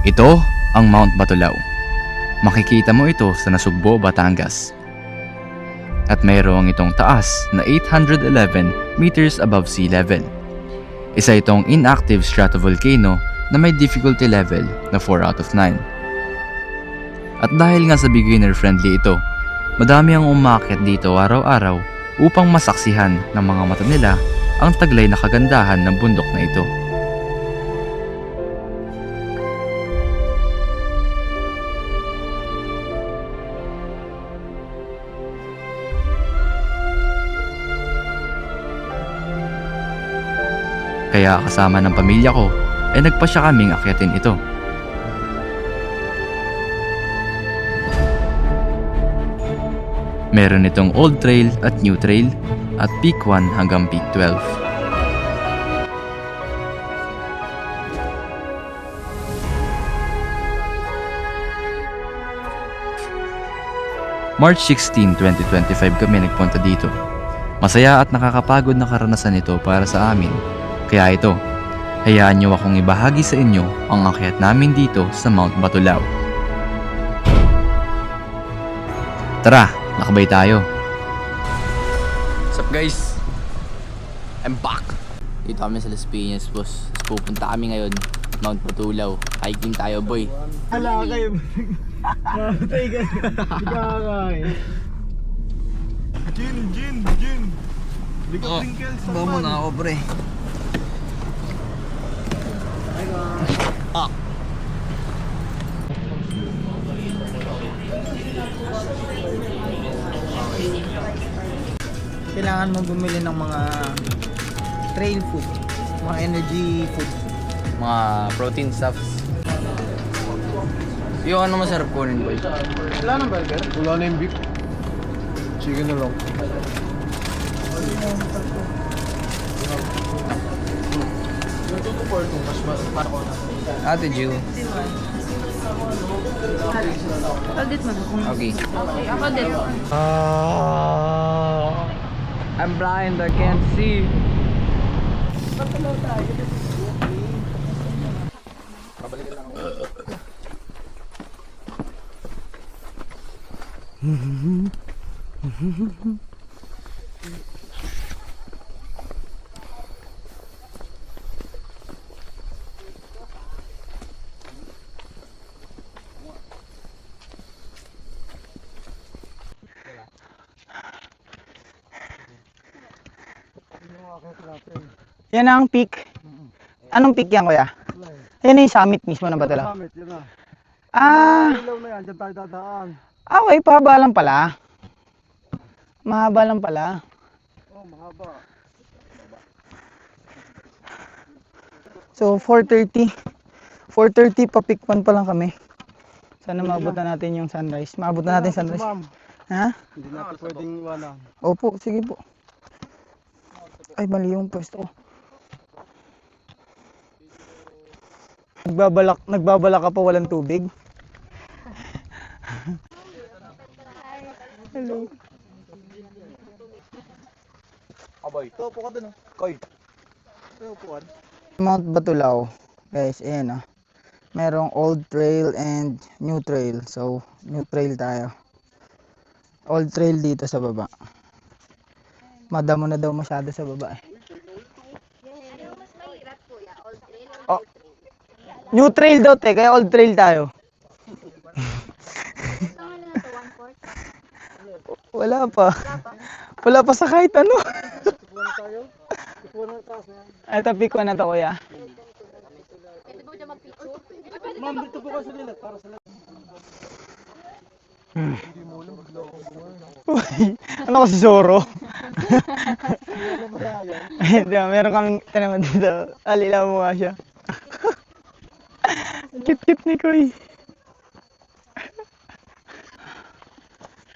Ito ang Mount Batulao. Makikita mo ito sa Nasugbo, Batangas. At mayroong itong taas na 811 meters above sea level. Isa itong inactive stratovolcano na may difficulty level na 4 out of 9. At dahil nga sa beginner friendly ito, madami ang umakit dito araw-araw upang masaksihan ng mga mata nila ang taglay na kagandahan ng bundok na ito. Kaya kasama ng pamilya ko ay nagpasya kaming akyatin ito. Meron itong Old Trail at New Trail at Peak 1 hanggang Peak 12. March 16, 2025 kami nagpunta dito. Masaya at nakakapagod na karanasan ito para sa amin. Kaya ito, hayaan niyo akong ibahagi sa inyo ang akyat namin dito sa Mount Batulao. Tara, nakabay tayo. What's up guys? I'm back! Dito kami sa Las Piñas boss. Tapos pupunta kami ngayon Mount Patulaw. Hiking tayo boy. Wala kayo. Mamatay ka. Ikakay. Gin, gin, gin. Liga Oh, Pringles. Bawa mo na ako pre. Kailangan mo bumili ng mga trail food, mga energy food. Mga protein stuffs. Yung ano masarap kunin boy? Wala nang burger? Wala na yung beef. Chicken na lang. Ate Jill. Audit mo na kung Okay. ako din. Ah. I'm blind, I can't see. Yan ang peak. Anong peak yan kuya? Yan yung summit mismo ng Batula. Summit, yun na. Ah, Ilaw na yan, dyan tayo dadaan. okay, pahaba lang pala. Mahaba lang pala. Oh, mahaba. So, 4.30. 4.30 pa peak 1 pa lang kami. Sana maabutan natin yung sunrise. Maabutan natin yung sunrise. Ha? hindi natin pwedeng iwanan. Opo, sige po. Ay, mali yung pwesto ko. Nagbabalak, nagbabalak ka pa walang tubig? Hello. Abay. Ito, upo ka dun, oh. Koy. Ito, upuan. Mount Batulao. Guys, ayan ah. Merong old trail and new trail. So, new trail tayo. Old trail dito sa baba. Madamo na daw masyado sa baba eh. New trail daw te, kaya old trail tayo. Wala pa. Wala pa sa kahit ano. Ay, tapik ko na to kuya. Ma'am, dito po kasi nila para sa Uy, ano kasi Zoro? Ayun, di ba, meron kang tinaman dito. Alila mo nga siya. Kit-kit ni Koy.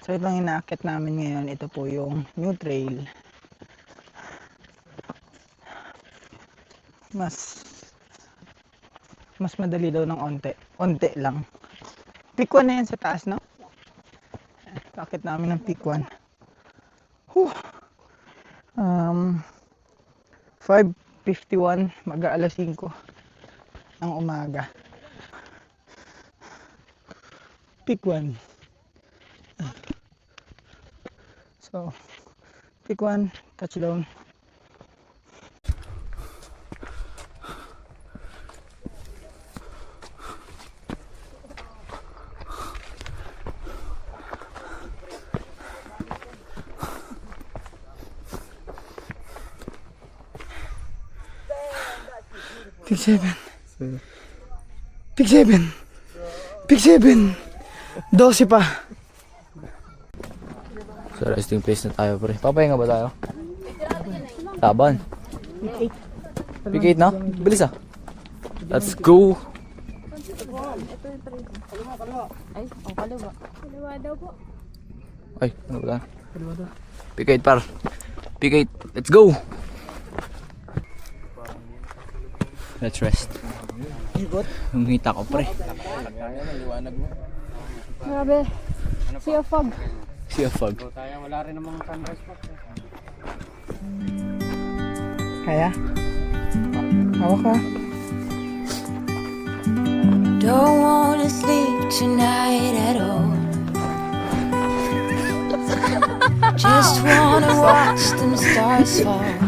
So ito ang inaakit namin ngayon. Ito po yung new trail. Mas mas madali daw ng onte. Onte lang. Pick one na yan sa taas, no? Akit namin ng peak 1. Whew. Um, 5.51, mag alas 5 ng umaga. Pick one. So, pick one, touchdown. Pick seven. Pick seven. Pick seven. Dose pa. So resting place na tayo pre. Papahinga ba tayo? Taban. Pick 8 na? Bilis ah. Let's go! Ay, ang kaliwa. Kaliwa daw po. Ay, ano ba Pick 8 par. Pick 8. Let's go! Let's rest. Yung hita ko pre. Grabe. Sea of fog. Sea of fog. Kaya? Hawak ka. Don't wanna sleep tonight at all. Just wanna watch them stars fall.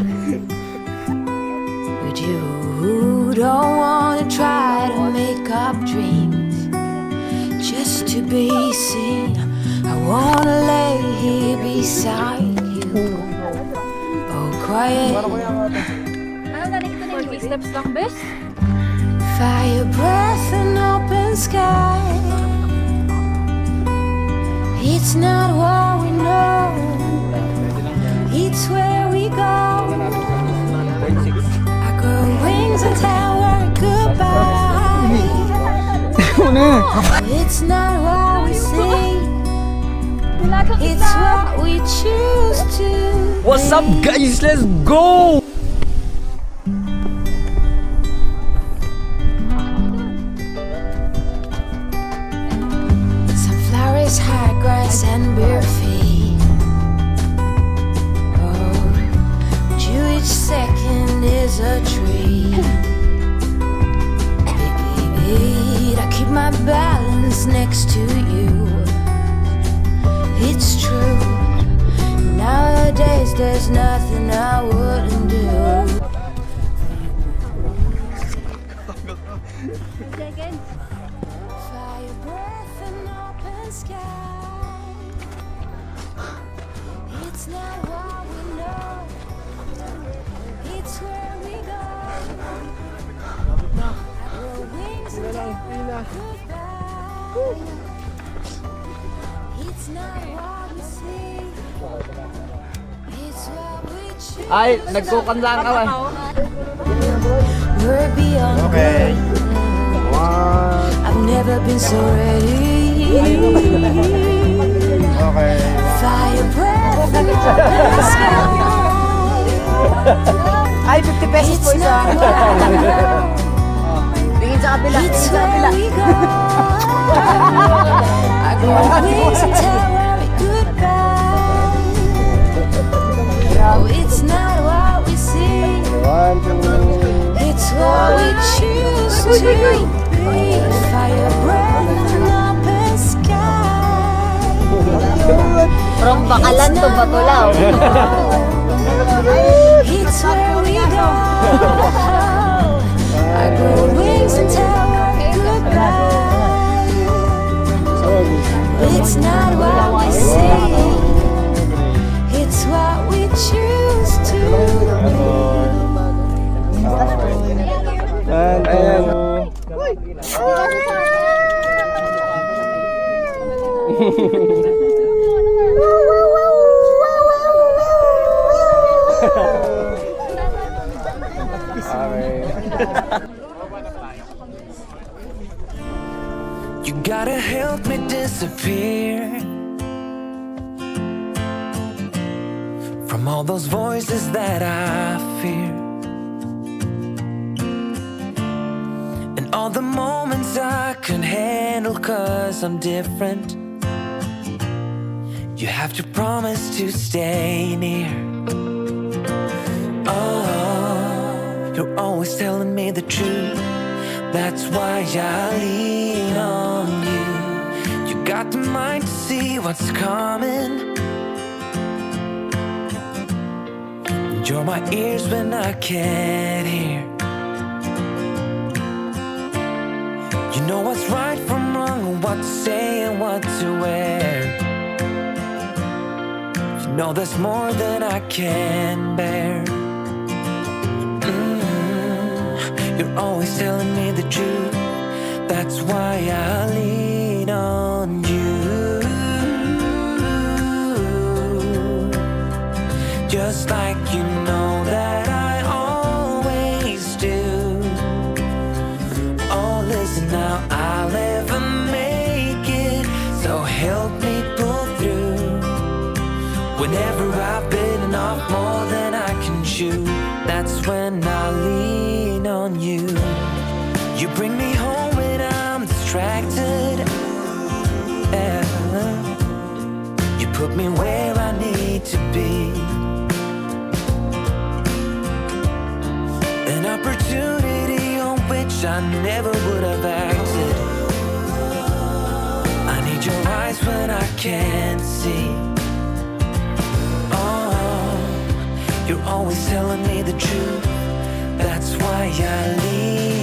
Don't wanna try to make up dreams just to be seen. I wanna lay here beside you. Oh, quiet. Ano galing ito na 40 steps lang, bes? Fire breath and open sky. It's not what we know, it's where we go. I and tell her goodbye. Oh, it's not what we see, it's what we choose to. What's up guys? Let's go! Fire breath and open sky. It's not what we know. It's where we go. I grow wings and take goodbye. It's not what we see. It's what. Ay, nagkukandaan ka ba? We're okay. I've never been so ready. Okay. Fire breath sky. Ay, 50 pesos It's po isa. not what we know. Tingin sa kabila. It's Tingin sa kabila. where we go. I grow wings and tell her goodbye. Oh, it's not what we see. One, two, It's what we choose to be. From Bakalan to Batulaw. It's where we go. I grow wings and tell goodbye. It's not what we see. It's what we choose to one, You gotta help me disappear from all those voices that I fear, and all the moments I can handle cause I'm different. You have to promise to stay near. Oh, you're always telling me the truth. That's why I lean on you. You got the mind to see what's coming. You're my ears when I can't hear. You know what's right from wrong, what to say and what to wear. Know there's more than I can bear. Mm, You're always telling me the truth. That's why I lean on you. Just like you know that I distracted. Yeah. You put me where I need to be. An opportunity on which I never would have acted. I need your eyes when I can't see. Oh, you're always telling me the truth. That's why I lean